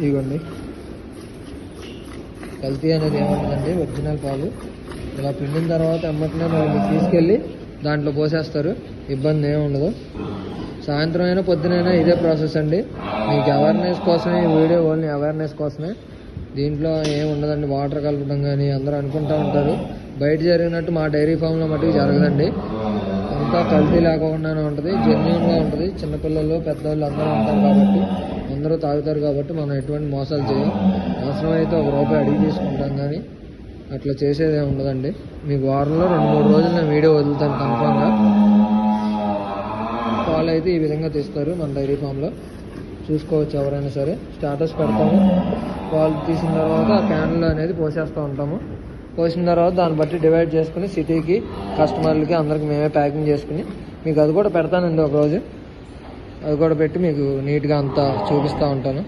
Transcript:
ఇదిగోండి. కల్తీ అనేది ఏముంటుందండి ఒరిజినల్ పాలు. ఇలా పిండిన తర్వాత ఎమ్మటనే మళ్ళీ తీసుకెళ్ళి దాంట్లో పోసేస్తారు. ఇబ్బంది ఏమి ఉండదు. సాయంత్రం అయినా పొద్దునైనా ఇదే ప్రాసెస్ అండి. మీకు అవేర్నెస్ కోసమే ఈ వీడియో ఓన్లీ అవేర్నెస్ కోసమే. దీంట్లో ఏమి ఉండదండి. వాటర్ కలపడం కానీ అందరూ అనుకుంటూ ఉంటారు. బయట జరిగినట్టు మా డైరీ ఫామ్లో మట్టుకు జరగదండి. అంతా కల్తీ లేకుండానే ఉంటుంది. జెన్యున్గా ఉంటుంది. చిన్నపిల్లలు పెద్దవాళ్ళు అందరూ ఉంటారు కాబట్టి అందరూ తాగుతారు కాబట్టి మనం ఎటువంటి మోసాలు చేయం. అవసరమైతే ఒక రూపాయి అడిగి తీసుకుంటాం కానీ అట్లా చేసేదే ఉండదండి. మీకు వారంలో రెండు మూడు రోజులు నేను వీడియో వదులుతాను కన్ఫామ్గా పాలు అయితే ఈ విధంగా తీస్తారు మన డైరీ ఫామ్లో చూసుకోవచ్చు ఎవరైనా సరే. స్టాటస్ పెడతాము. పాలు తీసిన తర్వాత ఆ క్యాన్లు అనేది పోసేస్తూ ఉంటాము. పోసిన తర్వాత దాన్ని బట్టి డివైడ్ చేసుకుని సిటీకి కస్టమర్లకి అందరికి మేమే ప్యాకింగ్ చేసుకుని మీకు అది కూడా పెడతానండి ఒకరోజు. అది కూడా పెట్టి మీకు నీట్గా అంతా చూపిస్తూ ఉంటాను.